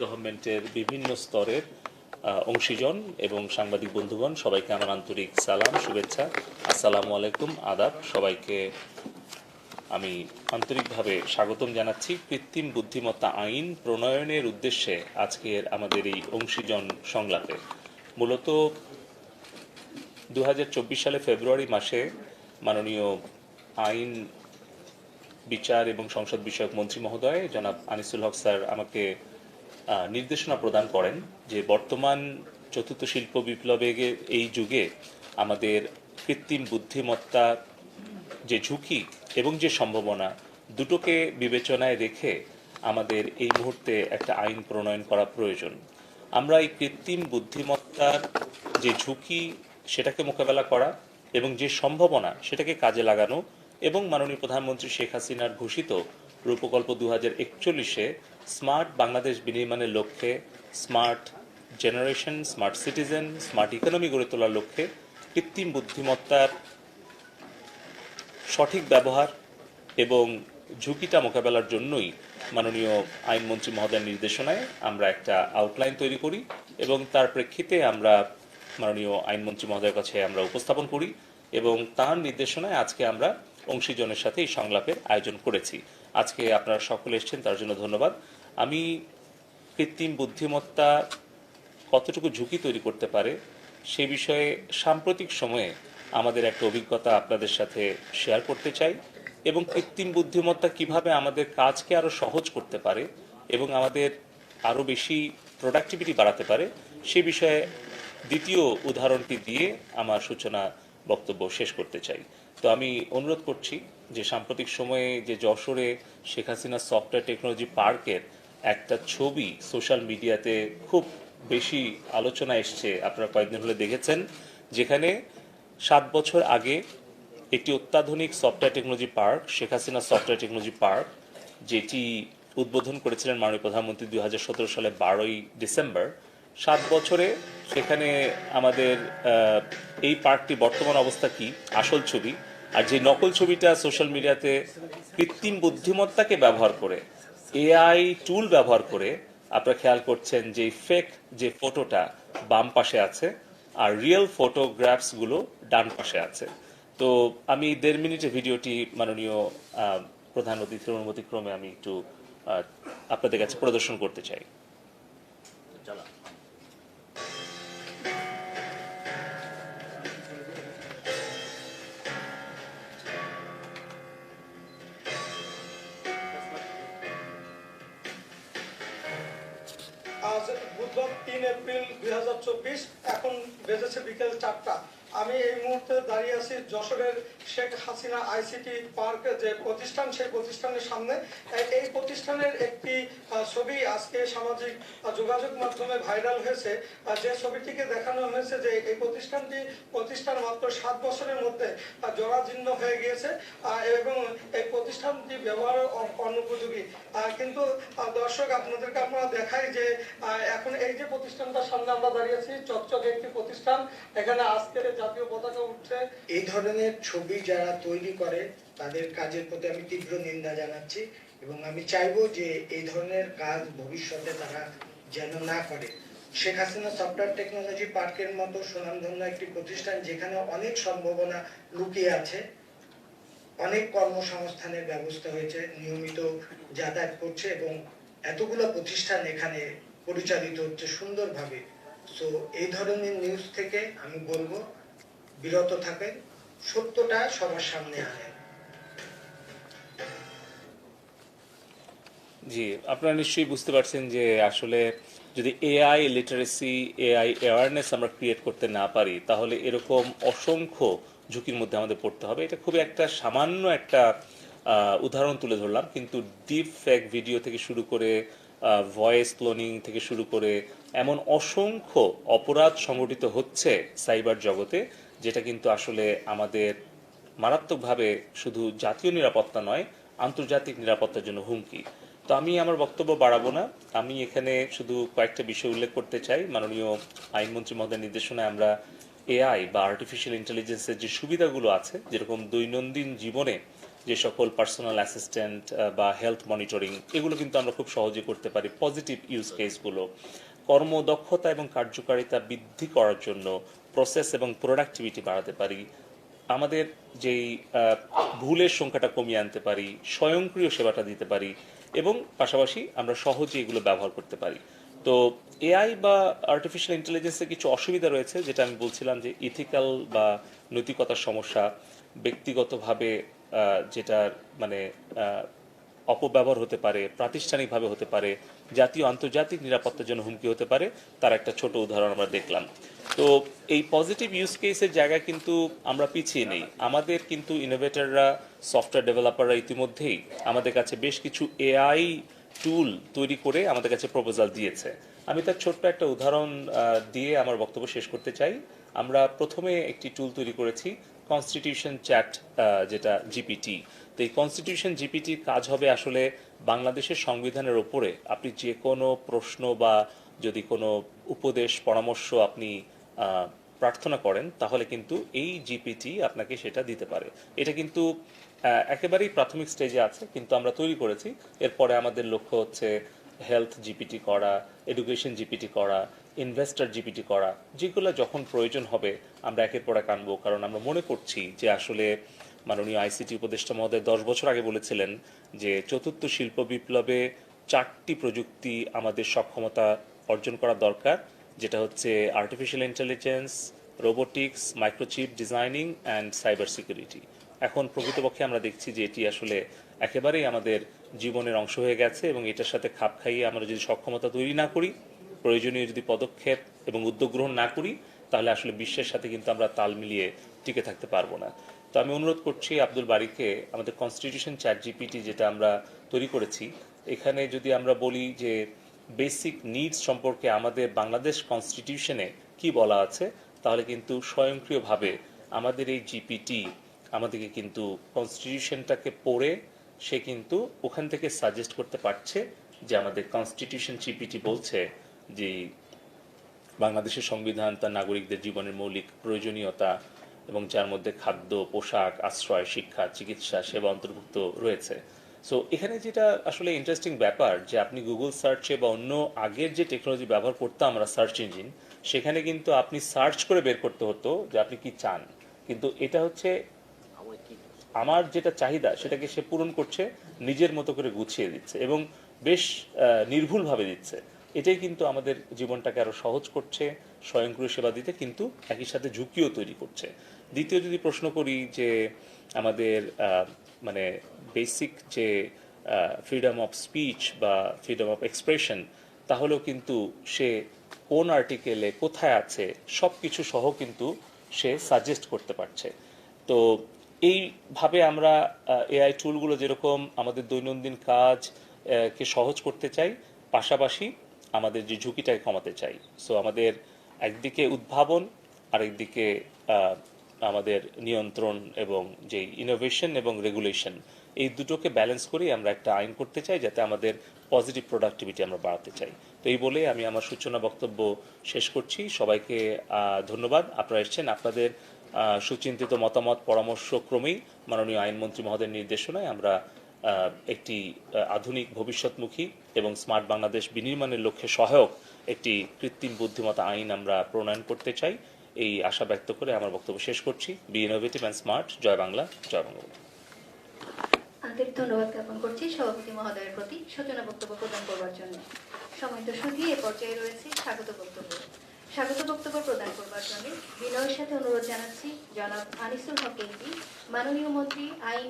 গভর্নমেন্টের বিভিন্ন স্তরের অংশীজন এবং সাংবাদিক বন্ধুগণ, সবাইকে আমার আন্তরিক সালাম, শুভেচ্ছা। আসসালামু আলাইকুম, আদাব। সবাইকে আমি আন্তরিকভাবে স্বাগতম জানাচ্ছি। কৃত্রিম বুদ্ধিমত্তা আইন প্রণয়নের উদ্দেশ্যে আজকের আমাদের এই অংশীজন সংলাপে। মূলত দু হাজার চব্বিশ সালে ফেব্রুয়ারি মাসে মাননীয় আইন বিচার এবং সংসদ বিষয়ক মন্ত্রী মহোদয় জনাব আনিসুল হক স্যার আমাকে নির্দেশনা প্রদান করেন যে বর্তমান চতুর্থ শিল্প বিপ্লবের এই যুগে আমাদের কৃত্রিম বুদ্ধিমত্তা যে ঝুঁকি এবং যে সম্ভাবনা দুটোকে বিবেচনায় রেখে আমাদের এই মুহূর্তে একটা আইন প্রণয়ন করা প্রয়োজন। আমরা এই কৃত্রিম বুদ্ধিমত্তার যে ঝুঁকি সেটাকে মোকাবেলা করা এবং যে সম্ভাবনা সেটাকে কাজে লাগানো এবং মাননীয় প্রধানমন্ত্রী শেখ হাসিনার ঘোষিত রূপকল্প দু হাজার একচল্লিশে স্মার্ট বাংলাদেশ বিনির্মাণের লক্ষ্যে, smart generation, smart citizen, smart economy গড়ে তোলার লক্ষ্যে কৃত্রিম বুদ্ধিমত্তার সঠিক ব্যবহার এবং ঝুঁকিটা মোকাবেলার জন্যই মাননীয় আইনমন্ত্রী মহোদয়ের নির্দেশনায় আমরা একটা আউটলাইন তৈরি করি এবং তার প্রেক্ষিতে আমরা মাননীয় আইনমন্ত্রী মহোদয়ের কাছে আমরা উপস্থাপন করি এবং তার নির্দেশনায় আজকে আমরা অংশীজনের সাথে এই সংলাপের আয়োজন করেছি। আজকে আপনারা সকলে এসছেন, তার জন্য ধন্যবাদ। আমি কৃত্রিম বুদ্ধিমত্তা কতটুকু ঝুঁকি তৈরি করতে পারে, সে বিষয়ে সাম্প্রতিক সময়ে আমাদের একটা অভিজ্ঞতা আপনাদের সাথে শেয়ার করতে চাই এবং কৃত্রিম বুদ্ধিমত্তা কীভাবে আমাদের কাজকে আরও সহজ করতে পারে এবং আমাদের আরও বেশি প্রোডাক্টিভিটি বাড়াতে পারে, সে বিষয়ে দ্বিতীয় উদাহরণটি দিয়ে আমার সূচনা বক্তব্য শেষ করতে চাই। তো আমি অনুরোধ করছি যে সাম্প্রতিক সময়ে যে যশোরে শেখ হাসিনা সফটওয়্যার টেকনোলজি পার্কের একটা ছবি সোশ্যাল মিডিয়াতে খুব বেশি আলোচনা এসছে, আপনারা কয়েকদিন হলে দেখেছেন, যেখানে সাত বছর আগে একটি অত্যাধুনিক software technology park, Sheikh Hasina software technology park, যেটি উদ্বোধন করেছিলেন মাননীয় প্রধানমন্ত্রী দুই হাজার সতেরো সালে বারোই ডিসেম্বর, সাত বছরে সেখানে আমাদের এই পার্কটি বর্তমান অবস্থা কি, আসল ছবি আর যে নকল ছবিটা সোশ্যাল মিডিয়াতে কৃত্রিম বুদ্ধিমত্তাকে ব্যবহার করে এআই টুল ব্যবহার করে, আপনারা খেয়াল করছেন যে ফেক যে ফটোটা বাম পাশে আছে আর রিয়েল ফটোগ্রাফসগুলো ডান পাশে আছে। তো আমি দেড় মিনিটে ভিডিওটি মাননীয় প্রধান অতিথির অনুমতি ক্রমে আমি একটু আপনাদের কাছে প্রদর্শন করতে চাই। আজ বুধবার তিন এপ্রিল দুই হাজার চব্বিশ, এখন বেজেছে বিকেল চারটা। আমি এই মুহূর্তে দাঁড়িয়ে আছি যশোরের শেখ হাসিনা আইসিটি পার্ক যে প্রতিষ্ঠান, সেই প্রতিষ্ঠানের সামনে এই- প্রতিষ্ঠানের একটি ছবি আজকে সামাজিক যোগাযোগ মাধ্যমে ভাইরাল হয়েছে। যে ছবিটিকে দেখানো হয়েছে যে এই প্রতিষ্ঠানটি প্রতিষ্ঠান মাত্র সাত বছরের মধ্যে জরাজীর্ণ হয়ে গিয়েছে এবং এই প্রতিষ্ঠানটি ব্যবহার অনুপযোগী। কিন্তু দর্শক, আপনাদেরকে আমরা দেখাই যে এখন এই যে প্রতিষ্ঠানটার সামনে আমরা দাঁড়িয়েছি চকচকে একটি প্রতিষ্ঠান। এখানে আজকের জাতীয় পতাকা উঠছে। এই ধরনের ছবি যারা তৈরি করে, তাদের কাজের প্রতি আমি তীব্র নিন্দা জানাচ্ছি এবং আমি চাইব যে এই ধরনের কাজ ভবিষ্যতে তারা যেন না করে। শেখ হাসিনা সফটওয়্যার টেকনোলজি পার্কের মতো সুনামধন্য একটি প্রতিষ্ঠান যেখানে অনেক সম্ভাবনা লুকিয়ে আছে, অনেক কর্মসংস্থানের ব্যবস্থা হয়েছে, নিয়মিত যাতায়াত করছে এবং এতগুলো প্রতিষ্ঠান এখানে পরিচালিত হচ্ছে সুন্দরভাবে। সো এই ধরনের নিউজ থেকে আমি বলব, বিরত থাকেন। সত্যটা সবার সামনে আনেন জি, আপনারা নিশ্চয়ই বুঝতে পারছেন যে আসলে যদি এআই লিটারেসি এআই অ্যাওয়ারনেস আমরা ক্রিয়েট করতে না পারি, তাহলে এরকম অসংখ্য ঝুঁকির মধ্যে আমাদের পড়তে হবে। এটা খুবই একটা সামান্য একটা উদাহরণ তুলে ধরলাম, কিন্তু ডিপ ফ্যাক ভিডিও থেকে শুরু করে ভয়েস ক্লোনিং থেকে শুরু করে এমন অসংখ্য অপরাধ সংগঠিত হচ্ছে সাইবার জগতে, যেটা কিন্তু আসলে আমাদের মারাত্মকভাবে শুধু জাতীয় নিরাপত্তা নয়, আন্তর্জাতিক নিরাপত্তার জন্য হুমকি। তো আমি আমার বক্তব্য বাড়াবো না। আমি এখানে শুধু কয়েকটা বিষয় উল্লেখ করতে চাই। মাননীয় আইনমন্ত্রী মহোদয়ের নির্দেশনায় আমরা এআই বা আর্টিফিশিয়াল ইন্টেলিজেন্সের যে সুবিধাগুলো আছে, যেরকম দৈনন্দিন জীবনে যে সকল পার্সোনাল অ্যাসিস্ট্যান্ট বা হেলথ মনিটরিং এগুলো কিন্তু আমরা খুব সহজে করতে পারি পজিটিভ ইউজ কেসগুলো কর্মদক্ষতা এবং কার্যকারিতা বৃদ্ধি করার জন্য প্রসেস এবং প্রোডাক্টিভিটি বাড়াতে পারি। আমাদের যেই ভুলের সংখ্যাটা কমিয়ে আনতে পারি, স্বয়ংক্রিয় সেবাটা দিতে পারি এবং পাশাপাশি আমরা সহজে এগুলো ব্যবহার করতে পারি। তো এআই বা আর্টিফিশিয়াল ইন্টেলিজেন্সের কিছু অসুবিধা রয়েছে, যেটা আমি বলছিলাম যে ইথিক্যাল বা নৈতিকতার সমস্যা, ব্যক্তিগতভাবে যেটার মানে অপব্যবহার হতে পারে, প্রাতিষ্ঠানিকভাবে হতে পারে, জাতীয় আন্তর্জাতিক নিরাপত্তার জন্য হুমকি হতে পারে, তার একটা ছোট উদাহরণ আমরা দেখলাম। তো এই পজিটিভ ইউজ কেসের জায়গা কিন্তু আমরা পিছিয়ে নেই। আমাদের কিন্তু ইনোভেটররা সফটওয়্যার ডেভেলপাররা ইতিমধ্যেই আমাদের কাছে বেশ কিছু এআই টুল তৈরি করে আমাদের কাছে প্রপোজাল দিয়েছে। আমি তার ছোট্ট একটা উদাহরণ দিয়ে আমার বক্তব্য শেষ করতে চাই। আমরা প্রথমে একটি টুল তৈরি করেছি কনস্টিটিউশন চ্যাট যেটা জিপিটি তো এই কনস্টিটিউশন জিপিটির কাজ হবে আসলে বাংলাদেশের সংবিধানের ওপরে আপনি যে কোনো প্রশ্ন বা যদি কোনো উপদেশ, পরামর্শ আপনি প্রার্থনা করেন, তাহলে কিন্তু এই জিপিটি আপনাকে সেটা দিতে পারে। এটা কিন্তু একেবারেই প্রাথমিক স্টেজে আছে, কিন্তু আমরা তৈরি করেছি। এরপরে আমাদের লক্ষ্য হচ্ছে হেলথ জিপিটি করা এডুকেশন জিপিটি করা ইনভেস্টর জিপিটি করা, যেগুলো যখন প্রয়োজন হবে আমরা একের পর এক আনব। কারণ আমরা মনে করছি যে আসলে মাননীয় আইসিটি উপদেষ্টা মহোদয় দশ বছর আগে বলেছিলেন যে চতুর্থ শিল্প বিপ্লবে চারটি প্রযুক্তি আমাদের সক্ষমতা অর্জন করা দরকার, যেটা হচ্ছে artificial intelligence robotics microchip designing and cyber security এখন প্রকৃতপক্ষে আমরা দেখছি যে এটি আসলে একেবারেই আমাদের জীবনের অংশ হয়ে গেছে এবং এটার সাথে খাপ খাইয়ে আমরা যদি সক্ষমতা তৈরি না করি প্রয়োজনীয় যদি পদক্ষেপ এবং উদ্যোগ গ্রহণ না করি, তাহলে আসলে বিশ্বের সাথে কিন্তু আমরা তাল মিলিয়ে টিকে থাকতে পারব না। তো আমি অনুরোধ করছি আব্দুল বারিকে আমাদের কনস্টিটিউশন চ্যাট জিপিটি যেটা আমরা তৈরি করেছি, এখানে যদি আমরা বলি যে বেসিক নিডস সম্পর্কে আমাদের বাংলাদেশ কনস্টিটিউশনে কি বলা আছে, তাহলে কিন্তু স্বয়ংক্রিয়ভাবে আমাদের এই জিপিটি আমাদেরকে কিন্তু কনস্টিটিউশনটাকে পড়ে সে কিন্তু ওখান থেকে সাজেস্ট করতে পারছে যে আমাদের কনস্টিটিউশন জিপিটি বলছে যে বাংলাদেশের সংবিধান, তার নাগরিকদের জীবনের মৌলিক প্রয়োজনীয়তা এবং যার মধ্যে খাদ্য, পোশাক, আশ্রয়, শিক্ষা, চিকিৎসা, সেবা অন্তর্ভুক্ত রয়েছে। সো এখানে যেটা আসলে ইন্টারেস্টিং ব্যাপার যে আপনি গুগল সার্চে বা অন্য আগের যে টেকনোলজি ব্যবহার করতাম আমরা সার্চ ইঞ্জিন সেখানে কিন্তু আপনি সার্চ করে বের করতে হতো যে আপনি কি চান। কিন্তু এটা হচ্ছে আমার যেটা চাহিদা, সেটাকে সে পূরণ করছে, নিজের মতো করে গুছিয়ে দিচ্ছে এবং বেশ নির্ভুলভাবে দিচ্ছে। এটাই কিন্তু আমাদের জীবনটাকে আরও সহজ করছে, স্বয়ংক্রিয় সেবা দিতে, কিন্তু একই সাথে ঝুঁকিও তৈরি করছে। দ্বিতীয় যদি প্রশ্ন করি যে আমাদের মানে বেসিক যে ফ্রিডম অফ স্পিচ বা ফ্রিডম অফ এক্সপ্রেশন তাহলেও কিন্তু সে কোন আর্টিকেলে কোথায় আছে সব কিছু সহ কিন্তু সে সাজেস্ট করতে পারছে। তো এইভাবে আমরা এআই টুলগুলো যেরকম আমাদের দৈনন্দিন কাজ কে সহজ করতে চাই, পাশাপাশি আমাদের যে ঝুঁকিটাকে কমাতে চাই। সো আমাদের একদিকে উদ্ভাবন, আরেকদিকে আমাদের নিয়ন্ত্রণ এবং যে ইনোভেশন এবং রেগুলেশন এই দুটোকে ব্যালেন্স করেই আমরা একটা আইন করতে চাই যাতে আমাদের পজিটিভ প্রোডাক্টিভিটি আমরা বাড়াতে চাই। তো এই বলে আমি আমার সূচনা বক্তব্য শেষ করছি। সবাইকে ধন্যবাদ। আপনারা এসেছেন আপনাদের সুচিন্তিত মতামত, পরামর্শ ক্রমেই মাননীয় আইনমন্ত্রী মহোদয়ের নির্দেশনায় আমরা একটি আধুনিক ভবিষ্যৎমুখী এবং স্মার্ট বাংলাদেশ বিনির্মাণের লক্ষ্যে সহায়ক একটি কৃত্রিম বুদ্ধিমত্তা আইন আমরা প্রণয়ন করতে চাই। এই আশা ব্যক্ত করে আমার বক্তব্য শেষ করছি। বি ইনোভেটিভ অ্যান্ড স্মার্ট জয় বাংলা, জয় বঙ্গবন্ধু আন্তরিক ধন্যবাদ জ্ঞাপন করছি সভাপতি মহোদয়ের প্রতি সূচনা বক্তব্য প্রদান করবার জন্য। সময় তো শুধু এ পর্যায়ে রয়েছে স্বাগত বক্তব্য। স্বাগত বক্তব্য প্রদান করবার জন্য বিনয়ের সাথে অনুরোধ জানাচ্ছি জনাব আনিসুল হক মাননীয় মন্ত্রী, আইন